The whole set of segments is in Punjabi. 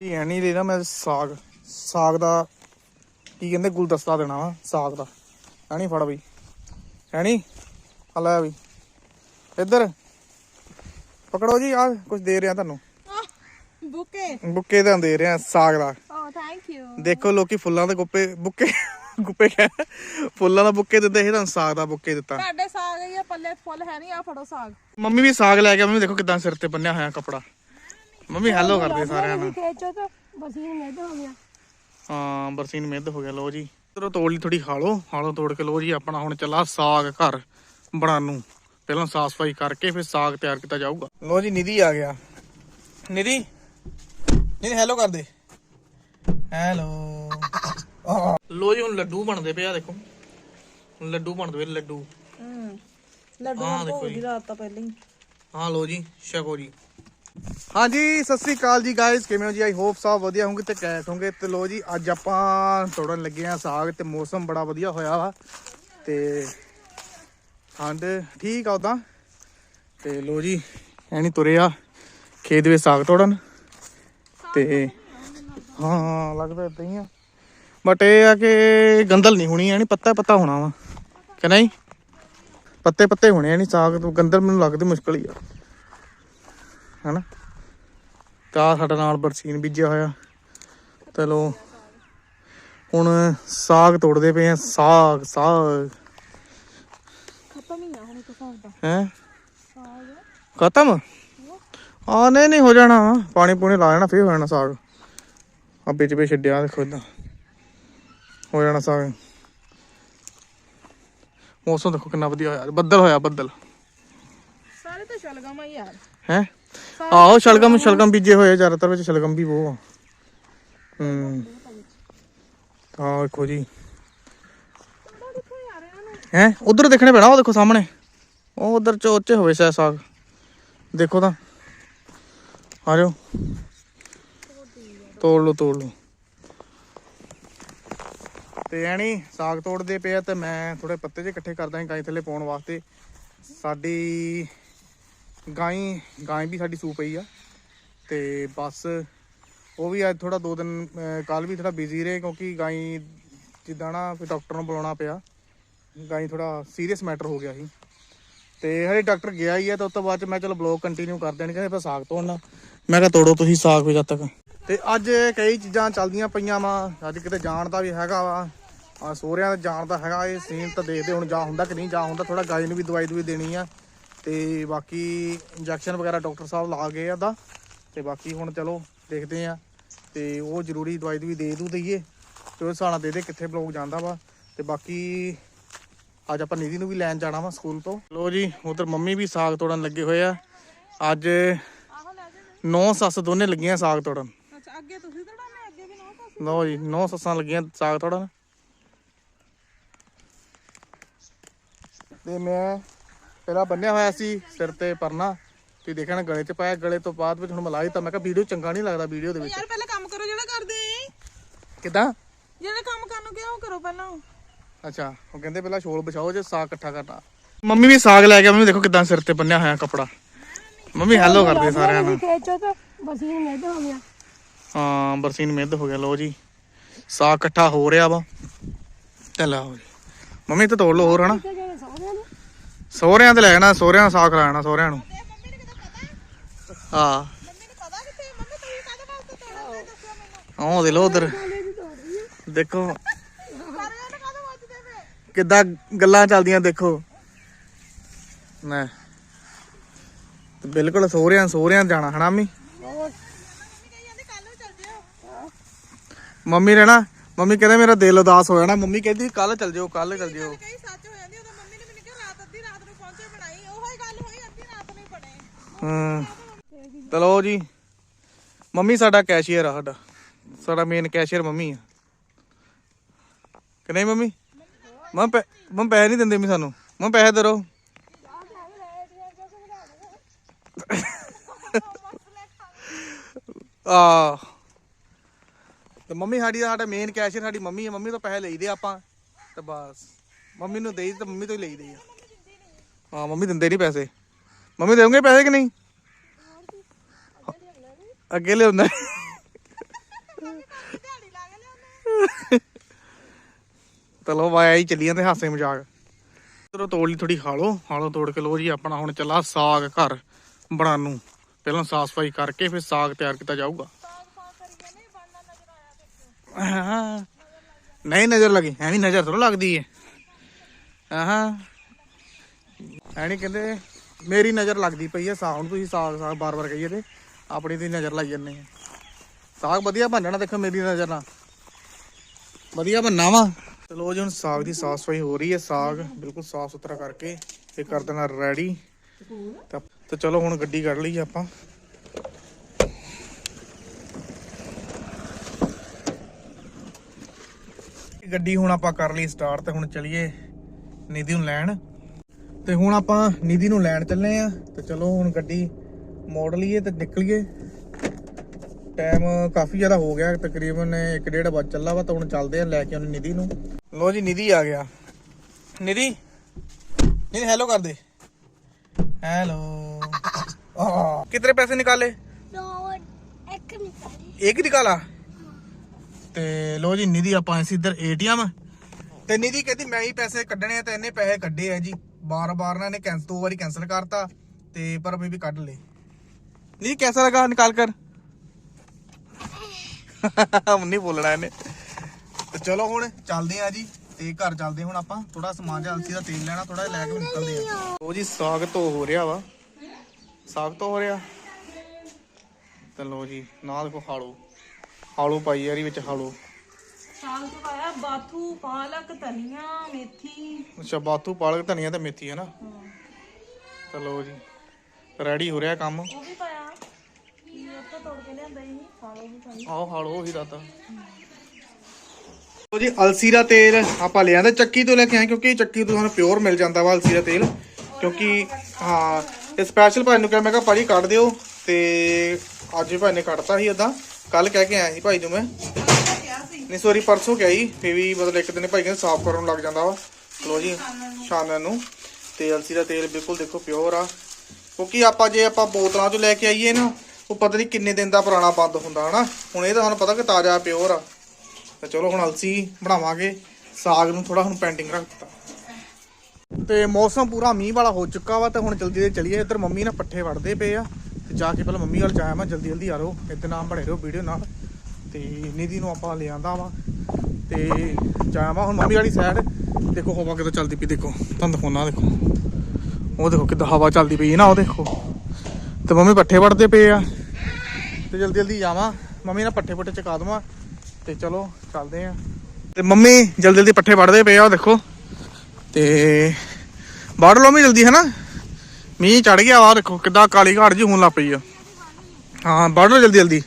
ਇਹ ਐਣੀ ਦੇ ਨਾ ਮੈਂ ਸਾਗ ਸਾਗ ਦਾ ਕੀ ਕਹਿੰਦੇ ਗੁਲਦਸਤਾ ਦੇਣਾ ਵਾ ਸਾਗ ਦਾ। ਐਣੀ ਫੜ ਬਈ। ਐਣੀ ਆ ਲੈ ਬਈ। ਇੱਧਰ। ਪਕੜੋ ਜੀ ਆ ਕੁਝ ਦੇ ਰਿਹਾ ਤੁਹਾਨੂੰ। ਬੁਕੇ। ਬੁੱਕੇ ਦਾ ਦੇ ਰਿਹਾ ਸਾਗ ਦਾ। ਓ ਥੈਂਕ ਯੂ ਦੇਖੋ ਲੋਕੀ ਫੁੱਲਾਂ ਦੇ ਗੁੱਪੇ ਬੁੱਕੇ ਗੁੱਪੇ ਕਹਿ ਫੁੱਲਾਂ ਦਾ ਬੁੱਕੇ ਦਿੰਦੇ ਸੀ ਤੁਹਾਨੂੰ ਸਾਗ ਦਾ ਬੁੱਕੇ ਦਿੱਤਾ। ਤੁਹਾਡੇ ਸਾਗ ਹੀ ਆ ਪੱਲੇ ਫੁੱਲ ਹੈ ਨਹੀਂ ਆ ਫੜੋ ਸਾਗ। ਮੰਮੀ ਵੀ ਸਾਗ ਲੈ ਕੇ ਮੰਮੀ ਦੇਖੋ ਕਿਦਾਂ ਸਿਰ ਤੇ ਬੰਨਿਆ ਹੋਇਆ ਕੱਪੜਾ। ਮੰਮੀ ਹੈਲੋ ਕਰਦੇ ਸਾਰਿਆਂ ਨੂੰ ਖੇਚੋ ਤਾਂ ਬਸੀਨ ਮੇਦ ਹੋ ਗਿਆ। ਹਾਂ ਬਰਸੀਨ ਮਿੱਧ ਹੋ ਗਿਆ ਲੋ ਜੀ। ਚਲੋ ਤੋੜ ਲਈ ਥੋੜੀ ਖਾ ਲਓ ਤੋੜ ਕੇ ਲੋ ਜੀ ਆਪਣਾ ਹੁਣ ਚੱਲਾ ਸਾਗ ਘਰ ਬਣਾਉਣ ਨੂੰ। ਪਹਿਲਾਂ ਸਾਫ਼ ਸਫ਼ਾਈ ਕਰਕੇ ਫਿਰ ਸਾਗ ਤਿਆਰ ਕੀਤਾ ਜਾਊਗਾ। ਲੋ ਜੀ ਨਿਧੀ ਆ ਗਿਆ। ਨਿਧੀ ਨਿਧੀ ਹੈਲੋ ਕਰ ਦੇ। ਹੈਲੋ ਲੋ ਜੀ ਹੁਣ ਲੱਡੂ ਬਣਦੇ ਪਿਆ ਦੇਖੋ। ਹੁਣ ਲੱਡੂ ਬਣਦੇ ਪਏ ਲੱਡੂ। ਹੂੰ ਲੱਡੂ ਦੇਖੋ ਜੀ। ਰਾਤ ਤਾਂ ਪਹਿਲਾਂ ਹੀ। ਹਾਂ ਲੋ ਜੀ ਛਕੋ ਜੀ। ਹਾਂਜੀ, ਸਤਿ ਸ੍ਰੀ ਅਕਾਲ ਜੀ ਗਾਇਸ ਕਿਵੇਂ ਹੋ ਜੀ? ਆਈ ਹੋਪ ਸਭ ਵਧੀਆ ਹੋਗੇ ਤੇ ਕੈਟ ਹੋਗੇ ਤੇ ਲੋ ਜੀ, ਅੱਜ ਆਪਾਂ ਤੋੜਨ ਲੱਗੇ ਆ ਸਾਗ ਤੇ ਮੌਸਮ ਬੜਾ ਵਧੀਆ ਹੋਇਆ ਵਾ। ਤੇ ਠੰਡ ਠੀਕ ਆ ਉਦਾਂ ਤੇ ਲੋ ਜੀ ਐਨੀ ਤੁਰੇ ਆ ਖੇਤ ਵਿੱਚ ਸਾਗ ਤੋੜਨ। ਤੇ ਹਾਂ, ਲੱਗਦਾ ਇਦਾਂ ਹੀ ਆ। ਬਟ ਇਹ ਆ ਕਿ ਗੰਦਲ ਨਹੀਂ ਹੋਣੀ ਐਨੀ ਪੱਤਾ ਪੱਤਾ ਹੋਣਾ ਵਾ। ਕਿ ਨਹੀਂ? ਪੱਤੇ ਪੱਤੇ ਹੋਣੇ ਆ ਨਹੀਂ ਸਾਗ ਗੰਦਲ ਮੈਨੂੰ ਲੱਗਦੀ ਮੁਸ਼ਕਲ ਹੀ ਆ। ਹਨਾ? ਤਾਂ ਸਾਡਾ ਨਾਲ ਬਰਸੀਨ ਬੀਜਿਆ ਹੋਇਆ। ਚਲੋ ਹੁਣ ਸਾਗ ਤੋੜਦੇ ਪਏ ਆ ਸਾਗ ਸਾਗ। ਖਤਮ ਹੀ ਨਾ ਹੁਣ ਇੱਕ ਸਾਗ ਦਾ। ਹੈ? ਸਾਗ ਖਤਮ? ਆ ਨਹੀਂ ਨਹੀਂ ਹੋ ਜਾਣਾ। ਪਾਣੀ ਪੂਣੀ ਲਾ ਜਾਣਾ ਫੇਰ ਹੋ ਜਾਣਾ ਸਾਗ। ਆ ਵਿੱਚ ਵਿੱਚ ਛੱਡਿਆ ਦੇਖੋ ਇਦਾਂ। ਹੋ ਜਾਣਾ ਸਾਗ। ਮੌਸਮ ਦੇਖੋ ਕਿੰਨਾ ਵਧੀਆ ਹੋਇਆ ਬੱਦਲ ਹੋਇਆ ਬੱਦਲ। ਸਾਰੇ ਤਾਂ ਆ ਯਾਰ। ਹੈ? ਆਹੋ ਸ਼ਲਗਮ ਸ਼ਲਗਮ ਬੀਜੇ ਹੋਏ ਆ, ਜ਼ਿਆਦਾਤਰ ਵਿੱਚ ਸ਼ਲਗਮ ਵੀ ਬਹੁਤ ਆ ਹੂੰ ਤਾਂ ਦੇਖੋ ਜੀ ਕਿੱਥੇ ਯਾਰ ਇਹਨਾਂ ਨੂੰ ਹੈ ਉਧਰ ਦੇਖਣੇ ਪੈਣਾ ਉਹ ਦੇਖੋ ਸਾਹਮਣੇ ਉਹ ਉਧਰ ਚੋਚੇ ਹੋਵੇ ਸ਼ਾਇਦ ਸਾਗ ਦੇਖੋ ਤਾਂ ਆ ਜਾਓ ਤੋੜ ਲਓ ਤੋੜ ਲਓ ਤੇ ਐਣੀ ਸਾਗ ਤੋੜਦੇ ਪਏ ਆ ਤੇ ਮੈਂ ਥੋੜੇ ਪੱਤੇ ਜਿਹੇ ਇਕੱਠੇ ਕਰਦਾ ਹਾਂ ਗਾਈ ਥੱਲੇ ਪਾਉਣ ਵਾਸਤੇ ਸਾਡੀ ਗਾਈ ਗਾਈ ਵੀ ਸਾਡੀ ਸੂ ਪਈ ਆ। ਤੇ ਬਸ ਉਹ ਵੀ ਅੱਜ ਥੋੜਾ ਦੋ ਦਿਨ ਕੱਲ ਵੀ ਥੋੜਾ ਬਿਜ਼ੀ ਰਹੇ ਕਿਉਂਕਿ ਗਾਈ ਜਿੱਦਾਂ ਨਾ ਕੋਈ ਡਾਕਟਰ ਨੂੰ ਬੁਲਾਉਣਾ ਪਿਆ। ਗਾਈ ਥੋੜਾ ਸੀਰੀਅਸ ਮੈਟਰ ਹੋ ਗਿਆ ਸੀ। ਤੇ ਹਰੇ ਡਾਕਟਰ ਗਿਆ ਹੀ ਹੈ ਤੇ ਉਸ ਤੋਂ ਬਾਅਦ ਚ ਮੈਂ ਚਲੋ ਬਲੌਗ ਕੰਟੀਨਿਊ ਕਰ ਦੇਣ, ਕਹਿੰਦੇ ਫਿਰ ਸਾਗ ਤੋੜਨਾ। ਮੈਂ ਕਿਹਾ ਤੋੜੋ ਤੁਸੀਂ ਸਾਗ ਵੀ ਜਦ ਤੱਕ। ਤੇ ਅੱਜ ਕਈ ਚੀਜ਼ਾਂ ਚੱਲਦੀਆਂ ਪਈਆਂ ਵਾ, ਅੱਜ ਕਿਤੇ ਜਾਣ ਦਾ ਵੀ ਹੈਗਾ ਵਾ। ਆ ਸੋਹਰਿਆਂ ਦਾ ਜਾਣ ਦਾ ਹੈਗਾ, ਇਹ ਸੀਨ ਤਾਂ ਦੇਖਦੇ ਹੁਣ ਜਾ ਹੁੰਦਾ ਕਿ ਨਹੀਂ, ਜਾ ਹੁੰਦਾ ਥੋੜਾ ਗਾਈ ਨੂੰ ਵੀ ਦਵਾਈ ਦੂਈ ਦੇਣੀ ਆ। ਤੇ ਬਾਕੀ ਇੰਜੈਕਸ਼ਨ ਵਗੈਰਾ ਡਾਕਟਰ ਸਾਹਿਬ ਲਾ ਗਏ ਆ ਦਾ ਤੇ ਬਾਕੀ ਹੁਣ ਚਲੋ ਦੇਖਦੇ ਆ। ਤੇ ਉਹ ਜ਼ਰੂਰੀ ਦਵਾਈ ਦੂਈ ਦੇ ਦੂ ਦਈਏ ਤੇ ਉਹ ਨਾਲ ਦੇ ਦੇ ਕਿੱਥੇ ਬਲੌਗ ਜਾਂਦਾ ਵਾ। ਤੇ ਬਾਕੀ ਅੱਜ ਆਪਾਂ ਨਿਧੀ ਨੂੰ ਵੀ ਲੈਣ ਜਾਣਾ ਵਾ ਸਕੂਲ ਤੋਂ। ਲੋ ਜੀ ਉਧਰ ਮੰਮੀ ਵੀ ਸਾਗ ਤੋੜਨ ਲੱਗੇ ਹੋਏ ਆ। ਅੱਜ ਨੌ ਸੱਸ ਦੋਨੇ ਲੱਗੀਆਂ ਸਾਗ ਤੋੜਨ। ਅੱਛਾ ਅੱਗੇ ਤੁਸੀਂ ਤੜਾਣੇ ਅੱਗੇ ਵੀ ਨਾ ਪਾਸੇ ਲੋ ਜੀ ਨੌ ਸੱਸਾਂ ਲੱਗੀਆਂ ਸਾਗ ਤੋੜਨ। ਤੇ ਮੈਂ ਪਹਿਲਾਂ ਬੰਨਿਆ ਹੋਇਆ ਸੀ ਸਿਰ ਤੇ ਪਰਨਾ ਤੇ ਦੇਖਣ ਗਲੇ 'ਚ ਪਾਇਆ ਗਲੇ ਤੋਂ ਬਾਅਦ ਵਿੱਚ ਹੁਣ ਮਲਾਈ ਤਾਂ ਮੈਂ ਕਿਹਾ ਵੀਡੀਓ ਚੰਗਾ ਨਹੀਂ ਲੱਗਦਾ ਵੀਡੀਓ ਦੇ ਵਿੱਚ। ਯਾਰ ਪਹਿਲਾਂ ਕੰਮ ਕਰੋ ਜਿਹੜਾ ਕਰਦੇ। ਕਿਦਾਂ? ਜਿਹੜੇ ਕੰਮ ਕਰਨ ਨੂੰ ਕਿਹਾ ਉਹ ਕਰੋ ਪਹਿਲਾਂ। ਅੱਛਾ ਉਹ ਕਹਿੰਦੇ ਪਹਿਲਾਂ ਛੋਲ ਵਿਛਾਓ ਜੇ ਸਾਗ ਇਕੱਠਾ ਕਰਨਾ। ਮੰਮੀ ਵੀ ਸਾਗ ਲੈ ਕੇ ਮੰਮੀ ਦੇਖੋ ਕਿਦਾਂ ਸਿਰ ਤੇ ਬੰਨਿਆ ਹੋਇਆ ਕੱਪੜਾ। ਮੰਮੀ ਹੈਲੋ ਕਰਦੇ ਸਾਰਿਆਂ ਨੂੰ ਖੇਚੋ ਤਾਂ ਬਸੀਨ ਹੋ ਗਿਆ। ਹਾਂ ਬਰਸੀਨ ਮਿੱਧ ਹੋ ਗਿਆ ਲੋ ਜੀ। ਸਾਗ ਇਕੱਠਾ ਹੋ ਰਿਹਾ ਵਾ। ਚੱਲ ਆਓ ਜੀ। ਮੰਮੀ ਤੇ ਤੋੜ ਲਓ ਹੋਰ ਹਨਾ। ਤੇ ਸਹੁਰਿਆਂ ਤੇ ਲੈ ਜਾਣਾ ਸਹੁਰਿਆਂ ਦਾ ਸਾਗ ਖਿਲਾਣਾ ਸਹੁਰਿਆਂ ਨੂੰ। ਨੇ ਹਾਂ। ਨੂੰ ਆਹ ਦੇ ਲੋ ਉਧਰ। ਦੇਖੋ। ਕਿੱਦਾਂ ਗੱਲਾਂ ਚੱਲਦੀਆਂ ਦੇਖੋ। ਨਾ ਤੇ ਬਿਲਕੁਲ ਸਹੁਰਿਆਂ ਸਹੁਰਿਆਂ ਜਾਣਾ ਹਨਾ ਮੰਮੀ? ਨੂੰ ਮੰਮੀ ਰਹਿਣਾ? ਮੰਮੀ ਕਹਿੰਦੇ ਮੇਰਾ ਦਿਲ ਉਦਾਸ ਹੋ ਜਾਣਾ। ਮੰਮੀ ਕਹਿੰਦੀ ਕੱਲ ਚੱਲ ਜਿਓ ਕੱਲ ਚੱਲ ਜਿਓ ਕਈ ਸੱਚ ਹੋ ਜਾਂਦੀ ਉਦੋਂ ਮੰਮੀ ਨੇ ਮੈਨੂੰ ਕਿਹਾ ਰਾਤ ਅੱਧੀ ਰਾਤ ਨੂੰ ਪਹੁੰਚੇ ਬਣਾਈ ਉਹੀ ਗੱਲ ਹੋਈ ਅੱਧੀ ਰਾਤ ਨੂੰ ਹੀ ਬਣੇ ਹਾਂ। ਚਲੋ ਜੀ। ਮੰਮੀ ਸਾਡਾ ਕੈਸ਼ੀਅਰ ਆ ਸਾਡਾ। ਸਾਡਾ ਮੇਨ ਕੈਸ਼ੀਅਰ ਮੰਮੀ ਆ। ਕਿ ਨਹੀਂ ਮੰਮੀ? ਮੰਮ ਪੈ ਪੈਸੇ ਨਹੀਂ ਦਿੰਦੇ ਮੰਮੀ ਸਾਨੂੰ। ਮੰਮ ਪੈਸੇ ਦੇ ਰੋ ਆ। ਤੇ ਮੰਮੀ ਸਾਡੀ ਸਾਡਾ ਮੇਨ ਕੈਸ਼ੀਅਰ ਸਾਡੀ ਮੰਮੀ ਆ। ਮੰਮੀ ਤੋਂ ਪੈਸੇ ਲਈਦੇ ਆਪਾਂ। ਤੇ ਬਸ। ਮੰਮੀ ਨੂੰ ਦੇਈ ਤੇ ਮੰਮੀ ਤੋਂ ਹੀ ਲਈਦੇ ਆ। ਹਾਂ, ਮੰਮੀ ਦਿੰਦੇ ਨਹੀਂ ਪੈਸੇ। ਮੰਮੀ ਦੇਵੋਗੇ ਪੈਸੇ ਕਿ ਨਹੀਂ? ਅੱਗੇ ਲਿਆਉਂਦਾ ਚਲੋ ਵਾਇਆ ਹੀ ਚੱਲੀਆਂ ਤੇ ਹਾਸੇ ਮਜ਼ਾਕ। ਚਲੋ ਤੋੜ ਲਈ ਥੋੜੀ ਖਾ ਲਓ ਤੋੜ ਕੇ ਲੋ ਜੀ, ਆਪਣਾ ਹੁਣ ਚੱਲਾ ਸਾਗ ਘਰ ਬਣਾਉਣ ਨੂੰ। ਪਹਿਲਾਂ ਸਾਫ਼ ਸਫ਼ਾਈ ਕਰਕੇ ਫਿਰ ਸਾਗ ਤਿਆਰ ਕੀਤਾ ਜਾਊਗਾ। ਹਾਂ। ਨਹੀਂ ਨਜ਼ਰ ਲੱਗੀ। ਐਵੇਂ ਨਜ਼ਰ ਥੋੜਾ ਲੱਗਦੀ ਹੈ। ਆਹਾਂ ਐਣੀ ਕਹਿੰਦੇ ਮੇਰੀ ਨਜ਼ਰ ਲੱਗਦੀ ਪਈ ਹੈ ਸਾਗ ਨੂੰ ਤੁਸੀਂ ਸਾਗ ਸਾਗ ਬਾਰ-ਬਾਰ ਕਹੀਏ ਤੇ ਆਪਣੀ ਦੀ ਨਜ਼ਰ ਲਾਈ ਜੰਨੇ ਆ ਸਾਗ ਵਧੀਆ ਬਣ ਜਾਣਾ, ਦੇਖੋ ਮੇਰੀ ਨਜ਼ਰ ਨਾਲ। ਵਧੀਆ ਬਣਨਾ ਵਾ। ਚਲੋ ਜੀ, ਹੁਣ ਸਾਗ ਦੀ ਸਾਫ਼ ਸਫ਼ਾਈ ਹੋ ਰਹੀ ਹੈ, ਸਾਗ ਬਿਲਕੁਲ ਸਾਫ਼ ਸੁਥਰਾ ਕਰਕੇ ਤੇ ਕਰ ਦੇਣਾ ਰੈਡੀ ਤਾਂ ਤੇ ਚਲੋ ਹੁਣ ਗੱਡੀ ਕੱਢ ਲਈ ਆਪਾਂ। ਗੱਡੀ ਹੁਣ ਆਪਾਂ ਕਰ ਲਈ ਸਟਾਰਟ ਤੇ ਹੁਣ ਚਲੀਏ ਨਿਧੀ ਨੂੰ ਲੈਣ। ਤੇ ਹੁਣ ਆਪਾਂ ਨਿਧੀ ਨੂੰ ਲੈਣ ਚੱਲੇ ਆ ਤੇ ਚਲੋ ਹੁਣ ਗੱਡੀ ਮੋੜ ਲਈਏ ਤੇ ਨਿਕਲੀਏ। ਟਾਈਮ ਕਾਫੀ ਜ਼ਿਆਦਾ ਹੋ ਗਿਆ ਤਕਰੀਬਨ 1.5 ਵਜ ਚੱਲਾ ਵਾ ਤਾਂ ਹੁਣ ਚੱਲਦੇ ਆ ਲੈ ਕੇ ਉਹਨੇ ਨਿਧੀ ਨੂੰ। ਲੋ ਜੀ ਨਿਧੀ ਆ ਗਿਆ। ਨਿਧੀ ਨਿਧੀ ਹੈਲੋ ਕਰ ਦੇ। ਹੈਲੋ ਆ ਕਿਤਨੇ ਪੈਸੇ ਨਿਕਾਲੇ? ਇੱਕ ਨਿਕਾਲੀ। ਇੱਕ ਨਿਕਾਲਾ? ਤੇ ਲੋ ਜੀ ਨਿਧੀ ਆਪਾਂ ਆਏ ਸੀ ਇੱਧਰ ਏਟੀਐਮ ਤੇ ਨਿਧੀ ਕਹਿੰਦੀ ਮੈਂ ਹੀ ਪੈਸੇ ਕੱਢਣੇ ਆ ਤੇ ਇਹਨੇ ਪੈਸੇ ਕੱਢੇ ਆ ਜੀ। ਬਾਰ-ਬਾਰ ਨਾ ਇਹਨੇ ਕੈਂਸਲ ਦੋ ਵਾਰੀ ਕੈਂਸਲ ਕਰਤਾ ਤੇ ਪਰ ਮੈਂ ਵੀ ਕੱਢ ਲੇ ਨਹੀਂ ਕੈਸਾ ਲਗਾ ਨਿਕਾਲ ਕਰ? ਹਮ, ਨਹੀਂ ਬੋਲਣਾ ਇਹਨੇ। ਤੇ ਚਲੋ ਹੁਣ ਚੱਲਦੇ ਆ ਜੀ, ਤੇ ਘਰ ਚੱਲਦੇ ਹੁਣ ਆਪਾਂ। ਥੋੜਾ ਸਮਾਨ ਜਿਹਾ ਅਲਸੀ ਦਾ ਤੇਲ ਲੈਣਾ ਥੋੜਾ ਲੈ ਕੇ ਨਿਕਲਦੇ ਆ। ਉਹ ਜੀ, ਸਾਗ ਧੋ ਹੋ ਰਿਹਾ ਵਾ। ਸਾਗ ਹੋ ਰਿਹਾ। ਤੇ ਲੋ ਜੀ, ਨਾਲ ਕੋ ਹਾਲੋ। ਹਾਲੋ ਪਾਈ ਯਾਰੀ ਵਿੱਚ ਹਾਲੋ। ਸਾਗ ਚ ਪਾਇਆ ਬਾਥੂ ਪਾਲਕ ਧਨੀਆ ਮੇਥੀ। ਅੱਛਾ ਬਾਤੂ ਪਾਲਕ ਧਨੀਆ ਤੇ ਮੇਥੀ ਹੈ ਨਾ? ਚਲੋ ਜੀ ਰੈਡੀ ਹੋ ਰਿਹਾ ਕੰਮ। ਉਹ ਵੀ ਪਾਇਆ। ਇਹ ਉੱਤੋਂ ਤੋੜ ਕੇ ਲਿਆਂਦਾ ਹੀ ਸਾਗ ਵੀ ਪਾਈ। ਆਓ ਹਾਲੋ ਉਹੀ ਦਾਤਾ। ਉਹ ਜੀ ਅਲਸੀ ਦਾ ਤੇਲ ਆਪਾਂ ਲਿਆਂਦਾ ਚੱਕੀ ਤੋਂ ਲੈ ਕੇ ਆਏ ਕਿਉਂਕਿ ਚੱਕੀ ਤੋਂ ਸਾਨੂੰ ਪਿਓਰ ਮਿਲ ਜਾਂਦਾ ਵਾ ਅਲਸੀ ਦਾ ਤੇਲ। ਕਿਉਂਕਿ ਹਾਂ ਇਹ ਸਪੈਸ਼ਲ ਭਾਈ ਨੂੰ ਕਿਹਾ ਮੈਂ ਕਿਹਾ ਭਾਜੀ ਕੱਢ ਦਿਓ। ਤੇ ਅੱਜ ਭਾਈ ਨੇ ਕੱਢਤਾ ਸੀ ਓਦਾਂ। ਕੱਲ ਕਹਿ ਕੇ ਆਇਆ ਸੀ ਭਾਈ ਨੂੰ ਮੈਂ। ਨਹੀਂ, ਸੋਰੀ, ਪਰਸੋਂ ਕਿਹਾ ਸੀ ਫੇ ਵੀ ਮਤਲਬ ਇੱਕ ਦਿਨ ਭਾਈ ਕਹਿੰਦੇ ਸਾਫ਼ ਕਰਨ ਲੱਗ ਜਾਂਦਾ ਵਾ। ਲੋ ਜੀ ਸ਼ਾਨਨ ਨੂੰ। ਤੇ ਅਲਸੀ ਦਾ ਤੇਲ ਬਿਲਕੁਲ ਦੇਖੋ ਪਿਓਰ ਆ। ਕਿਉਂਕਿ ਆਪਾਂ ਜੇ ਆਪਾਂ ਬੋਤਲਾਂ 'ਚੋਂ ਲੈ ਕੇ ਆਈਏ ਨਾ, ਉਹ ਪਤਾ ਨਹੀਂ ਕਿੰਨੇ ਦਿਨ ਦਾ ਪੁਰਾਣਾ ਬੰਦ ਹੁੰਦਾ, ਹਨਾ? ਹੁਣ ਇਹ ਤਾਂ ਸਾਨੂੰ ਪਤਾ ਕਿ ਤਾਜ਼ਾ ਪਿਓਰ ਆ। ਤਾਂ ਚਲੋ, ਹੁਣ ਅਲਸੀ ਬਣਾਵਾਂਗੇ। ਸਾਗ ਨੂੰ ਥੋੜਾ ਹੁਣ ਪੈਂਟਿੰਗ ਰੱਖ ਦਿੱਤਾ। ਤੇ ਮੌਸਮ ਪੂਰਾ ਮੀਂਹ ਵਾਲਾ ਹੋ ਚੁੱਕਾ ਵਾ, ਤੇ ਹੁਣ ਜਲਦੀ ਦੇ ਚਲੀਏ। ਇੱਧਰ ਮੰਮੀ ਨਾ ਪੱਠੇ ਵੜਦੇ ਪਏ ਆ। ਤੇ ਜਾ ਕੇ ਪਹਿਲਾਂ ਮੰਮੀ ਵੱਲ ਜਾਇਆ ਮੈਂ, ਜਲਦੀ ਜਲਦੀ ਆ ਰੋ। ਇੱਥੇ ਨਾਮ ਬਣੇ ਰਹੋ ਵੀਡੀਓ ਨਾਲ। ਤੇ ਨਿਧੀ ਨੂੰ ਆਪਾਂ ਲਿਆਂਦਾ ਵਾ। ਤੇ ਜਾਵਾਂ ਹੁਣ ਮੰਮੀ ਵਾਲੀ ਸਾਈਡ ਦੇਖੋ ਹਵਾ ਕਿੱਦਾਂ ਚੱਲਦੀ ਪਈ, ਦੇਖੋ। ਤੁਹਾਨੂੰ ਦਿਖਾਉਣਾ ਦੇਖੋ। ਉਹ ਦੇਖੋ ਕਿੱਦਾਂ ਹਵਾ ਚੱਲਦੀ ਪਈ ਹੈ ਨਾ, ਉਹ ਦੇਖੋ। ਤੇ ਮੰਮੀ ਪੱਠੇ ਵੜਦੇ ਪਏ ਆ। ਤੇ ਜਲਦੀ ਜਲਦੀ ਜਾਵਾਂ। ਮੰਮੀ ਨਾਲ ਪੱਠੇ ਪੁੱਠੇ ਚਕਾ ਦਵਾਂ। ਤੇ ਚਲੋ, ਚੱਲਦੇ ਆ। ਤੇ ਮੰਮੀ ਜਲਦੀ ਜਲਦੀ ਪੱਠੇ ਵੜਦੇ ਪਏ ਆ, ਉਹ ਦੇਖੋ। ਤੇ ਵੜ ਲਓ ਮੀ ਜਲਦੀ ਹੈ ਨਾ ਮੀਂਹ ਚੜ ਗਿਆ ਵਾ, ਦੇਖੋ ਕਿੱਦਾਂ ਕਾਲੀ ਘਾੜ ਜੀ ਹੋਣ ਲੱਗ ਪਈ ਆ। ਹਾਂ ਵੜ ਲਓ ਜਲਦੀ ਜਲਦੀ।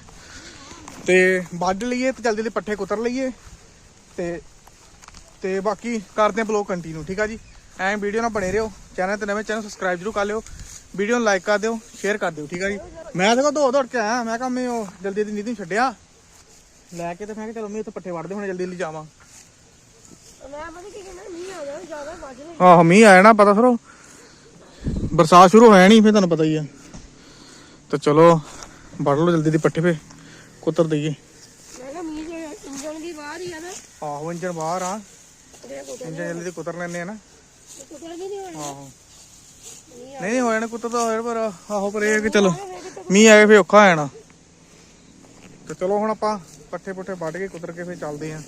ਤੇ ਵੱਢ ਲਈਏ ਤੇ ਜਲਦੀ ਜਲਦੀ ਪੱਠੇ ਕੁਤਰ ਲਈਏ ਤੇ ਤੇ ਬਾਕੀ ਕਰਦੇ ਆ ਬਲੌਗ ਕੰਟੀਨਿਊ ਠੀਕ ਆ ਜੀ? ਐਂ ਵੀਡੀਓ ਨਾਲ ਬਣੇ ਰਹੋ। ਚੈਨਲ ਤੇ ਨਵੇਂ ਚੈਨਲ ਸਬਸਕ੍ਰਾਈਬ ਜਰੂਰ ਕਰ ਲਿਓ। ਵੀਡੀਓ ਨੂੰ ਲਾਈਕ ਕਰ ਦਿਓ ਸ਼ੇਅਰ ਕਰ ਦਿਓ ਠੀਕ ਆ ਜੀ? ਮੈਂ ਦੇਖੋ ਦੌੜ ਦੌੜ ਕੇ ਆਇਆ ਮੈਂ ਕਿਹਾ ਮੈਂ ਉਹ ਜਲਦੀ ਜਲਦੀ ਨੀਂਦ ਨੂੰ ਛੱਡਿਆ। ਲੈ ਕੇ ਤੇ ਮੈਂ ਕਿਹਾ ਚਲੋ ਮੈਂ ਇੱਥੇ ਪੱਠੇ ਵੜਦੇ ਹੁਣ ਜਲਦੀ ਜਲਦੀ ਜਾਵਾਂ। ਆਹੋ ਮੀਂਹ ਆਇਆ ਨਾ ਪਤਾ ਫਿਰ ਉਹ ਬਰਸਾਤ ਸ਼ੁਰੂ ਹੋਇਆ ਨਹੀਂ ਫਿਰ ਤੁਹਾਨੂੰ ਪਤਾ ਹੀ ਆ। ਤਾਂ ਚਲੋ ਵੜ ਲਓ ਜਲਦੀ ਦੀ ਪੱਠੇ ਫੇ। ਕੁੱਤਰ ਦਈਏ ਮੈਂ ਕਿਹਾ ਮੀਂਹ ਦੇ ਇੰਜਣ ਦੀ ਬਾਹਰ ਹੀ ਆ ਨਾ ਆਹੋ ਇੰਜਣ ਬਾਹਰ ਆ ਤੇ ਕੁੱਤੇ ਇੰਜਣ ਜਲਦੀ ਦੀ ਕੁੱਤਰ ਲੈਣੇ ਆ ਨਾ ਕੁੱਤੇ ਵੀ ਨਹੀਂ ਹੋਣੇ ਆਹੋ ਨਹੀਂ ਨਹੀਂ ਹੋ ਜਾਣਾ ਕੁੱਤਰ ਤਾਂ ਹੋਇਆ ਪਰ ਆਹੋ ਪਰ ਇਹ ਆ ਕਿ ਚਲੋ ਮੀਂਹ ਆਏ ਫੇ ਔਖਾ ਹੋ ਜਾਣਾ ਤੇ ਚਲੋ ਹੁਣ ਆਪਾਂ ਪੱਠੇ ਪੁੱਠੇ ਵੱਢ ਕੇ ਕੁੱਤਰ ਕੇ ਫੇ ਚੱਲਦੇ ਆਂ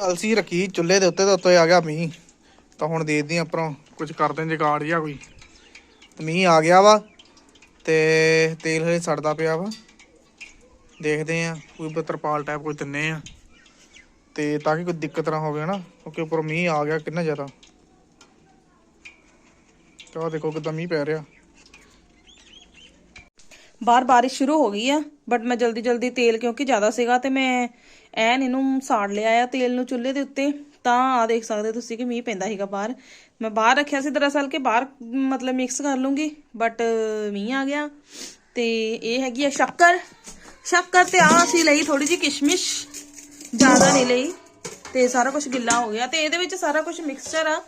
ਅਲਸੀ ਰੱਖੀ ਚੁੱਲ੍ਹੇ ਦੇ ਉੱਤੇ ਤਾਂ ਉੱਤੇ ਆ ਗਿਆ ਮੀਂਹ। ਤਾਂ ਹੁਣ ਦੇਖਦੇ ਆਂ ਆਪਾਂ ਕੁਝ ਕਰਦੇ ਆਂ ਜਗਾੜ ਜਾਂ ਕੋਈ। ਮੀਂਹ ਆ ਗਿਆ ਵਾ ਤੇ ਤੇਲ ਹਲੇ ਸੜਦਾ ਪਿਆ ਵਾ। ਦੇਖਦੇ ਆਂ ਕੋਈ ਤਰਪਾਲ ਟਾਈਪ ਕੋਈ ਦਿੰਨੇ ਆ ਤੇ ਤਾਂ ਕਿ ਕੋਈ ਦਿੱਕਤ ਨਾ ਹੋਵੇ ਹਨਾ, ਕਿਉਂਕਿ ਉੱਪਰ ਮੀਂਹ ਆ ਗਿਆ ਕਿੰਨਾ ਜ਼ਿਆਦਾ। ਤੇ ਦੇਖੋ ਕਿਦਾਂ ਮੀਂਹ ਪੈ ਰਿਹਾ। ਬਾਹਰ ਬਾਰਿਸ਼ ਸ਼ੁਰੂ ਹੋ ਗਈ ਆ ਬਟ ਮੈਂ ਜਲਦੀ ਜਲਦੀ ਤੇਲ ਕਿਉਂਕਿ ਜ਼ਿਆਦਾ ਸੀਗਾ ਤੇ ਮੈਂ ਐਨ ਇਹਨੂੰ ਸਾੜ ਲਿਆ ਆ ਤੇਲ ਨੂੰ ਚੁੱਲ੍ਹੇ ਦੇ ਉੱਤੇ। ਤਾਂ ਆ ਦੇਖ ਸਕਦੇ ਹੋ ਤੁਸੀਂ ਕਿ ਮੀਂਹ ਪੈਂਦਾ ਸੀਗਾ ਬਾਹਰ। ਮੈਂ ਬਾਹਰ ਰੱਖਿਆ ਸੀ ਦਰਅਸਲ ਕਿ ਬਾਹਰ, ਮਤਲਬ ਮਿਕਸ ਕਰ ਲੂੰਗੀ ਬਟ ਮੀਂਹ ਆ ਗਿਆ। ਤੇ ਇਹ ਹੈਗੀ ਆ ਸ਼ੱਕਰ। ਸ਼ੱਕਰ ਤੇ ਆ ਅਸੀਂ ਲਈ ਥੋੜੀ ਜਿਹੀ ਕਿਸ਼ਮਿਸ਼, ਜ਼ਿਆਦਾ ਨਹੀਂ ਲਈ। ਤੇ ਸਾਰਾ ਕੁਝ ਗਿੱਲਾ ਹੋ ਗਿਆ। ਤੇ ਇਹਦੇ ਵਿੱਚ ਸਾਰਾ ਕੁਝ ਮਿਕਸਚਰ ਆ।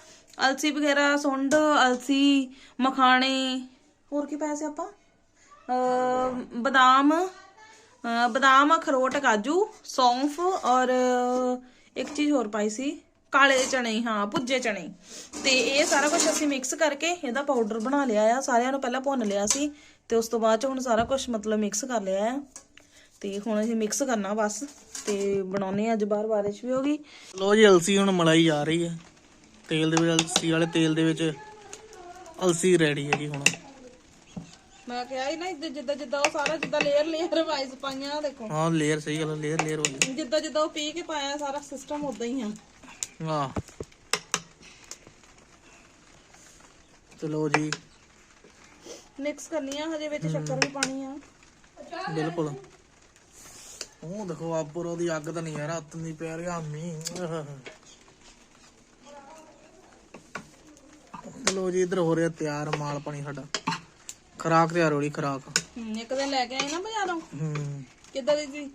ਅਲਸੀ ਵਗੈਰਾ, ਸੁੰਡ, ਅਲਸੀ, ਮਖਾਣੇ, ਹੋਰ ਕੀ ਪਾਇਆ ਸੀ ਆਪਾਂ? ਬਦਾਮ ਬਦਾਮ, ਅਖਰੋਟ, ਕਾਜੂ, ਸੌਂਫ ਔਰ ਇੱਕ ਚੀਜ਼ ਹੋਰ ਪਾਈ ਸੀ। ਕਾਲੇ ਚਣੇ ਹਾਂ ਭੁੱਜੇ ਚਣੇ ਤੇ ਇਹ ਸਾਰਾ ਕੁਝ ਅਸੀਂ ਮਿਕਸ ਕਰਕੇ ਇਹਦਾ ਪਾਊਡਰ ਬਣਾ ਲਿਆ ਆ। ਸਾਰਿਆਂ ਨੂੰ ਪਹਿਲਾਂ ਭੁੰਨ ਲਿਆ ਸੀ ਤੇ ਉਸ ਤੋਂ ਬਾਅਦ ਚ ਹੁਣ ਸਾਰਾ ਕੁਝ ਮਤਲਬ ਮਿਕਸ ਕਰ ਲਿਆ ਆ। ਤੇ ਹੁਣ ਅਸੀਂ ਮਿਕਸ ਕਰਨਾ ਬਸ ਤੇ ਬਣਾਉਨੇ ਅੱਜ ਬਾਹਰ ਬਾਰਿਸ਼ ਵੀ ਹੋ ਗਈ। ਲੋ ਜੀ ਅਲਸੀ ਹੁਣ ਮਲਾਈ ਜਾ ਰਹੀ ਹੈ ਤੇਲ ਦੇ ਵਿੱਚ ਅਲਸੀ ਵਾਲੇ ਤੇਲ ਦੇ ਵਿੱਚ ਅਲਸੀ ਰੈਡੀ ਹੈ ਜੀ ਹੁਣ। ਮੈਂ ਕਿਹਾ ਹੀ ਨਾ ਜਿੱਦਾਂ ਜਿੱਦਾਂ ਉਹ ਸਾਰਾ ਜਿੱਦਾਂ ਲੇਅਰ ਲੇਅਰ ਵਾਈਜ਼ ਪਾਈਆਂ ਦੇਖੋ। ਹਾਂ ਲੇਅਰ ਸਹੀ ਗੱਲ ਲੇਅਰ ਲੇਅਰ ਵਾਲੀ। ਜਿੱਦਾਂ ਜਿੱਦਾਂ ਉਹ ਪੀ ਕੇ ਪਾਇਆ ਸਾਰਾ ਸਿਸਟਮ ਉਦਾਂ ਹੀ ਆ। ਵਾਹ ਚਲੋ ਜੀ। ਮਿਕਸ ਕਰਨੀ ਆ ਹਜੇ ਵਿੱਚ ਸ਼ੱਕਰ ਵੀ ਪਾਣੀ ਆ। ਬਿਲਕੁਲ। ਉਹ ਦੇਖੋ ਆਪਰ ਉਹਦੀ ਅੱਗ ਤਾਂ ਨਹੀਂ ਯਾਰ ਹੱਥ ਨਹੀਂ ਪੈ ਰਿਹਾ ਮੀਂਹ ਚਲੋ ਜੀ ਇਧਰ ਹੋ ਰਿਹਾ ਤਿਆਰ ਮਾਲ ਪਾਣੀ ਸਾਡਾ। ਖਰਾਕ ਤਿਆਰ ਹੋ ਰਹੀ ਖਰਾਕ। ਹਮ, ਇੱਕ ਦਿਨ ਲੈ ਕੇ ਆਈ ਨਾ ਬਾਜ਼ਾਰੋਂ? ਹੂੰ। ਕਿੱਦਾਂ ਦੀ ਸੀ?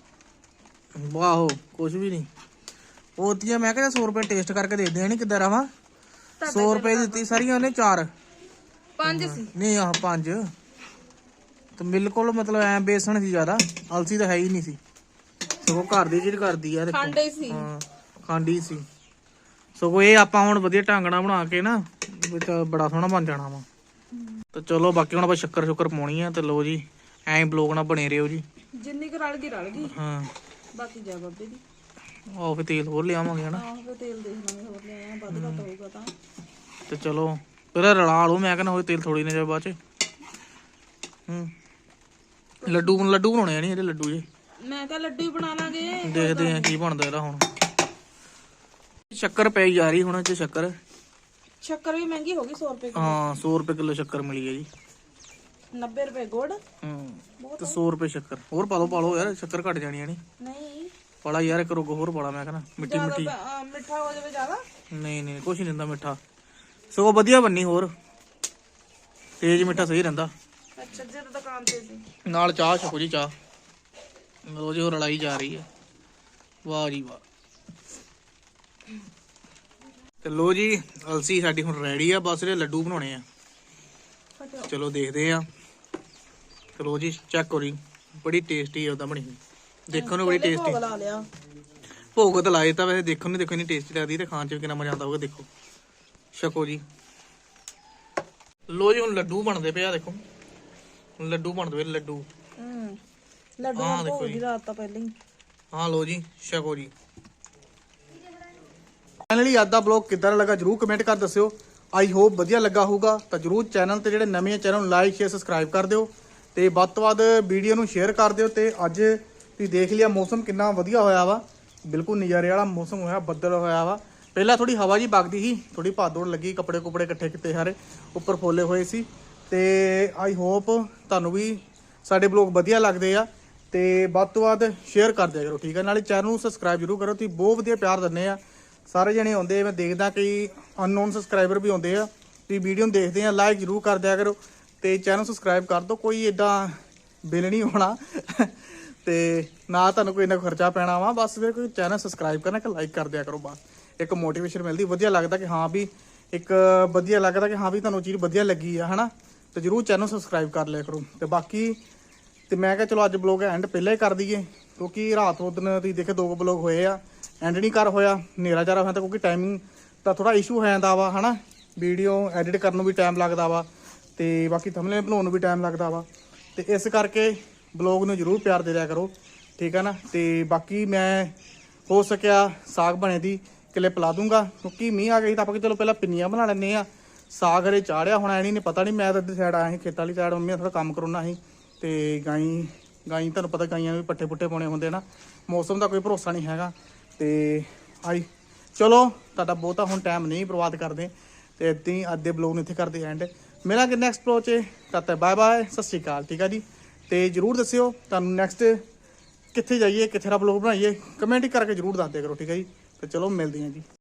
ਵਾਹੋ ਕੁਝ ਵੀ ਨਹੀਂ। ਉਹ ਤੀਆਂ ਮੈਂ ਕਿਹਾ 100 ਰੁਪਏ ਟੇਸਟ ਕਰਕੇ ਦੇ ਦੇ ਨਹੀਂ ਕਿੱਦਾਂ ਰਵਾ? 100 ਰੁਪਏ ਦਿੱਤੀ ਸਾਰੀਆਂ ਉਹਨੇ ਚਾਰ। ਪੰਜ ਸੀ। ਨਹੀਂ ਆਹ ਪੰਜ। ਤੇ ਬਿਲਕੁਲ ਮਤਲਬ ਐ ਬੇਸਣ ਸੀ ਜ਼ਿਆਦਾ ਅਲਸੀ ਤਾਂ ਹੈ ਹੀ ਨਹੀਂ ਸੀ। ਸਗੋਂ ਘਰ ਦੀ ਚੀਜ਼ ਕਰਦੀ ਆ ਦੇਖੋ। ਠੰਡੇ ਸੀ। ਹਾਂ ਖਾਂਡੀ ਸੀ। ਸਗੋਂ ਇਹ ਆਪਾਂ ਹੁਣ ਵਧੀਆ ਢੰਗ ਨਾਲ ਬਣਾ ਕੇ ਨਾ ਵਿੱਚ ਬੜਾ ਸੋਹਣਾ ਬਣ ਜਾਣਾ ਵਾ। ਤੇ ਚਲੋ ਬਾਕੀ ਹੁਣ ਆਪਾਂ ਸ਼ੱਕਰ ਸ਼ੁੱਕਰ ਪਾਉਣੀ ਆ ਤੇ ਲੋ ਜੀ ਐਂ ਬਲੌਗ ਨਾਲ ਬਣੇ ਰਹੋ ਜੀ। ਜਿੰਨੀ ਕੁ ਰਲ ਗਈ ਰਲ ਗਈ। ਹਾਂ। ਬਾਕੀ ਜਾ ਬੱਬੇ ਦੀ। ਆਹ ਫੇ ਤੇਲ ਹੋਰ ਲਿਆਵਾਂਗੇ ਹਨਾ? ਆਹ ਫੇ ਤੇਲ ਦੇਖ ਲਾਂਗੇ ਹੋਰ ਲੈ ਆਇਆ ਵੱਧ ਘੱਟ ਹੋਊਗਾ ਤਾਂ। ਤੇ ਚਲੋ ਪਹਿਲਾਂ ਰਲਾ ਲਓ ਮੈਂ ਕਹਿੰਦਾ ਹੋਏ ਤੇਲ ਥੋੜੀ ਨੇ ਜਾ ਬਾਅਦ ਚ। ਹੂੰ। ਲੱਡੂ ਲੱਡੂ ਬਣਾਉਣੇ ਆ ਨਹੀਂ ਇਹਦੇ ਲੱਡੂ ਜੇ? ਮੈਂ ਕਿਹਾ ਲੱਡੂ ਹੀ ਬਣਾ ਲਾਂਗੇ। ਦੇਖਦੇ ਆ ਕੀ ਬਣਦਾ ਇਹਦਾ ਹੁਣ। ਸ਼ੱਕਰ ਪਈ ਜਾ ਰਹੀ ਹੁਣ ਇਹ 'ਚ ਸ਼ੱਕਰ। ਸ਼ੱਕਰ ਵੀ ਮਹਿੰਗੀ ਹੋ ਗਈ 100 ਰੁਪਏ ਹਾਂ 100 ਰੁਪਏ ਕਿਲੋ ਸ਼ੱਕਰ ਮਿਲੀ ਹੈ ਜੀ। 90 ਰੁਪਏ ਗੁੜ। ਹੂੰ ਤੇ 100 ਰੁਪਏ ਸ਼ੱਕਰ। ਹੋਰ ਪਾ ਲਓ ਪਾ ਲਓ ਯਾਰ ਸ਼ੱਕਰ ਘਟ ਜਾਣੀ ਨਹੀਂ ਨਹੀਂ। ਪਾਲਾ ਯਾਰ ਇੱਕ ਰੋਗ ਹੋਰ ਪਾਲਾ ਮੈਂ ਕਹਿੰਦਾ ਮਿੱਟੀ ਮਿੱਟੀ ਜ਼ਿਆਦਾ ਅਹ, ਮਿੱਠਾ ਹੋ ਜਾਵੇ ਜ਼ਿਆਦਾ। ਨਹੀਂ ਨਹੀਂ ਕੁਛ ਨਹੀਂ ਦਿੰਦਾ ਮਿੱਠਾ। ਸਗੋਂ ਵਧੀਆ ਬੰਨੀ ਹੋਰ। ਤੇਜ਼ ਮਿੱਠਾ ਸਹੀ ਰਹਿੰਦਾ। ਅੱਛਾ ਜੇ ਤਾਂ ਦੁਕਾਨ ਤੇ ਸੀ। ਨਾਲ ਚਾਹ ਛਕੋ ਜੀ ਚਾਹ। ਰੋਜ਼ ਹੋ ਰਲਾਈ ਜਾ ਰਹੀ ਹੈ। ਵਾਹ ਜੀ ਵਾਹ। ਤੇ ਲੋ ਜੀ ਅਲਸੀ ਸਾਡੀ ਹੁਣ ਰੈਡੀ ਆ ਬਸ ਇਹ ਲੱਡੂ ਬਣਾਉਣੇ ਆ। ਚਲੋ ਦੇਖਦੇ ਆ। ਚਲੋ ਜੀ ਚੈੱਕ ਕਰੋ ਜੀ। ਬੜੀ ਟੇਸਟੀ ਹੈ ਉਹਦਾ ਬਣੀ ਹੋਈ। ਦੇਖਣ ਨੂੰ ਬੜੀ ਟੇਸਟੀ ਭੋਗ ਲਾ ਲਿਆ। ਭੋਗ ਤਾਂ ਲਾਏ ਤਾਂ ਵੈਸੇ ਦੇਖਣ ਨੂੰ ਦੇਖੋ ਇੰਨੀ ਟੇਸਟੀ ਲੱਗਦੀ ਤੇ ਖਾਣ ਚ ਵੀ ਕਿੰਨਾ ਮਜ਼ਾ ਆਉਂਦਾ ਹੋਊਗਾ ਦੇਖੋ। ਛਕੋ ਜੀ। ਲੋ ਜੀ ਹੁਣ ਲੱਡੂ ਬਣਦੇ ਪਿਆ ਦੇਖੋ। ਹੁਣ ਲੱਡੂ ਬਣਦੇ ਪਏ ਲੱਡੂ। ਹੂੰ ਲੱਡੂ ਹਾਂ, ਹਾਂ ਦੇਖੋ ਭੋਗ ਜੀ। ਦੀ ਰਾਤ ਤਾਂ ਪਹਿਲਾਂ ਹੀ। ਹਾਂ ਲੋ ਜੀ ਛਕੋ ਜੀ। ਫਾਈਨਲੀ ਅੱਜ ਦਾ ਬਲੌਗ ਕਿੱਦਾਂ ਲੱਗਾ ਜਰੂਰ ਕਮੈਂਟ ਕਰ ਦੱਸਿਓ। ਆਈ ਹੋਪ ਵਧੀਆ ਲੱਗਾ ਹੋਊਗਾ। ਤਾਂ ਜਰੂਰ ਚੈਨਲ ਤੇ ਜਿਹੜੇ ਨਵੇਂ ਚੈਨਲ ਨੂੰ ਲਾਈਕ ਸ਼ੇਅਰ ਸਬਸਕ੍ਰਾਈਬ ਕਰ ਦਿਓ। ਤੇ ਵੱਧ ਤੋਂ ਵੱਧ ਵੀਡੀਓ ਨੂੰ ਸ਼ੇਅਰ ਕਰ ਦਿਓ ਤੇ ਅੱਜ ਤੁਸੀਂ ਦੇਖ ਲਿਆ, ਮੌਸਮ ਕਿੰਨਾ ਵਧੀਆ ਹੋਇਆ ਵਾ। ਬਿਲਕੁਲ ਨਜ਼ਾਰੇ ਵਾਲਾ ਮੌਸਮ ਹੋਇਆ, ਬੱਦਲ ਹੋਇਆ ਵਾ। ਪਹਿਲਾਂ ਥੋੜੀ ਹਵਾ ਜੀ ਵਗਦੀ ਸੀ ਥੋੜੀ ਭਾਦੋੜ ਲੱਗੀ ਕੱਪੜੇ ਕੁਪੜੇ ਇਕੱਠੇ ਕੀਤੇ ਸਾਰੇ, ਉੱਪਰ ਫੋਲੇ ਹੋਏ ਸੀ। ਤੇ ਆਈ ਹੋਪ ਤੁਹਾਨੂੰ ਵੀ ਸਾਡੇ ਬਲੌਗ ਵਧੀਆ ਲੱਗਦੇ ਆ। ਤੇ ਵੱਧ ਤੋਂ ਵੱਧ ਸ਼ੇਅਰ ਕਰ ਦਿਆ ਕਰੋ, ਠੀਕ ਹੈ ਨਾਲੇ ਚੈਨਲ ਨੂੰ ਸਬਸਕ੍ਰਾਈਬ ਜਰੂਰ ਕਰੋ, ਤੁਸੀਂ ਬਹੁਤ ਵਧੀਆ ਪਿਆਰ ਦਿੰਦੇ ਆ। ਸਾਰੇ ਜਣੇ ਆਉਂਦੇ, ਮੈਂ ਦੇਖਦਾ ਕਈ ਅਨਨੋਨ ਸਬਸਕ੍ਰਾਈਬਰ ਵੀ ਆਉਂਦੇ ਆ। ਤੁਸੀਂ ਵੀਡੀਓ ਨੂੰ ਦੇਖਦੇ ਆ ਲਾਈਕ ਜਰੂਰ ਕਰ ਦਿਆ ਕਰੋ। ਤੇ ਚੈਨਲ ਸਬਸਕ੍ਰਾਈਬ ਕਰ ਦਿਓ ਕੋਈ ਇਦਾਂ ਬਿੱਲ ਨਹੀਂ ਹੋਣਾ। ਤੇ ਨਾ ਤੁਹਾਨੂੰ ਕੋਈ ਇੰਨਾ ਖਰਚਾ ਪੈਣਾ ਵਾ, ਬਸ ਫਿਰ ਕੋਈ ਚੈਨਲ ਸਬਸਕ੍ਰਾਈਬ ਕਰਨਾ ਕਿ ਲਾਈਕ ਕਰ ਦਿਆ ਕਰੋ ਬਸ। ਇੱਕ ਮੋਟੀਵੇਸ਼ਨ ਮਿਲਦੀ, ਵਧੀਆ ਲੱਗਦਾ ਕਿ ਹਾਂ ਵੀ ਇੱਕ ਵਧੀਆ ਲੱਗਦਾ ਕਿ ਹਾਂ ਵੀ ਤੁਹਾਨੂੰ ਚੀਜ਼ ਵਧੀਆ ਲੱਗੀ ਆ, ਹਨਾ? ਤੇ ਜਰੂਰ ਚੈਨਲ ਸਬਸਕ੍ਰਾਈਬ ਕਰ ਲਿਆ ਕਰੋ। ਤੇ ਬਾਕੀ ਤੇ ਮੈਂ ਕਿਹਾ ਚਲੋ ਅੱਜ ਬਲੌਗ ਐਂਡ ਪਹਿਲਾਂ ਹੀ ਕਰ ਦਈਏ, ਕਿਉਂਕਿ ਰਾਤ ਨੂੰ ਦਿਨ ਤੁਸੀਂ ਦੇਖੇ ਦੋ ਕੁ ਬਲੌਗ ਹੋਏ ਆ ਐਂਡ ਨਹੀਂ ਕਰ ਹੋਇਆ, ਹਨੇਰਾ ਚਾਰਾ ਹੋਇਆ ਤਾਂ ਕਿਉਂਕਿ ਟਾਈਮਿੰਗ ਦਾ ਥੋੜਾ ਇਸ਼ੂ ਹੋ ਜਾਂਦਾ ਵਾ, ਹਨਾ? ਵੀਡੀਓ ਐਡਿਟ ਕਰਨ ਨੂੰ ਵੀ ਟਾਈਮ ਲੱਗਦਾ ਵਾ, ਤੇ ਬਾਕੀ ਥੰਬਨੇਲ ਬਣਾਉਣ ਨੂੰ ਵੀ ਟਾਈਮ ਲੱਗਦਾ ਵਾ। ਤੇ ਇਸ ਕਰਕੇ ਬਲੌਗ ਨੂੰ ਜਰੂਰ ਪਿਆਰ ਦੇ ਦਿਆ ਕਰੋ, ਠੀਕ ਹੈ ਨਾ? ਤੇ ਬਾਕੀ ਮੈਂ ਹੋ ਸਕਿਆ ਸਾਗ ਬਣੇ ਦੀ ਕਲਿੱਪ ਲਾ ਦੂੰਗਾ, ਕਿਉਂਕਿ ਮੀਂਹ ਆ ਗਈ ਤਾਂ ਆਪਾਂ ਕਿ ਚਲੋ ਪਹਿਲਾਂ ਪਿੰਨੀਆਂ ਬਣਾ ਲੈਂਦੇ ਆ ਸਾਗ ਹਰੇ ਚਾੜਿਆ ਹੁਣ ਐਣੀ ਨਹੀਂ ਪਤਾ ਨਹੀਂ ਮੈਂ ਤਾਂ ਇੱਧਰ ਸਾਈਡ ਆਇਆ ਸੀ, ਖੇਤਾਂ ਵਾਲੀ ਸਾਈਡ ਮੰਮੀ ਥੋੜਾ ਕੰਮ ਕਰਾਉਣਾ ਸੀ। ਤੇ ਗਾਈ ਗਾਈ ਤੁਹਾਨੂੰ ਪਤਾ ਗਾਈਆਂ ਨੂੰ ਵੀ ਪੱਠੇ ਪੁੱਠੇ ਪਾਉਣੇ ਹੁੰਦੇ ਨਾ, ਮੌਸਮ ਦਾ ਕੋਈ ਭਰੋਸਾ ਨਹੀਂ ਹੈਗਾ। ਤੇ ਆਈ, ਚਲੋ, ਤੁਹਾਡਾ ਬਹੁਤਾ ਹੁਣ ਟਾਈਮ ਨਹੀਂ ਬਰਬਾਦ ਕਰਦੇ, ਤੇ ਇੱਦਾਂ ਹੀ ਅੱਜ ਦੇ ਬਲੌਗ ਨੂੰ ਇੱਥੇ ਕਰਦੇ ਐਂਡ ਮੇਰਾ ਨੈਕਸਟ ਬਲੌਗ 'ਚ, ਤਦ ਤੱਕ ਬਾਏ ਬਾਏ ਸਤਿ ਸ਼੍ਰੀ ਅਕਾਲ, ਠੀਕ ਆ ਜੀ? ਤੇ ਜਰੂਰ ਦੱਸਿਓ। ਤੁਹਾਨੂੰ ਨੈਕਸਟ ਕਿੱਥੇ ਜਾਈਏ, ਕਿੱਥੇ ਦਾ ਬਲੌਗ ਬਣਾਈਏ ਕਮੈਂਟ ਕਰਕੇ ਜਰੂਰ ਦੱਸ ਦਿਆ ਕਰੋ, ਠੀਕ ਹੈ ਜੀ? ਤੇ ਚਲੋ ਮਿਲਦੇ ਹਾਂ ਜੀ।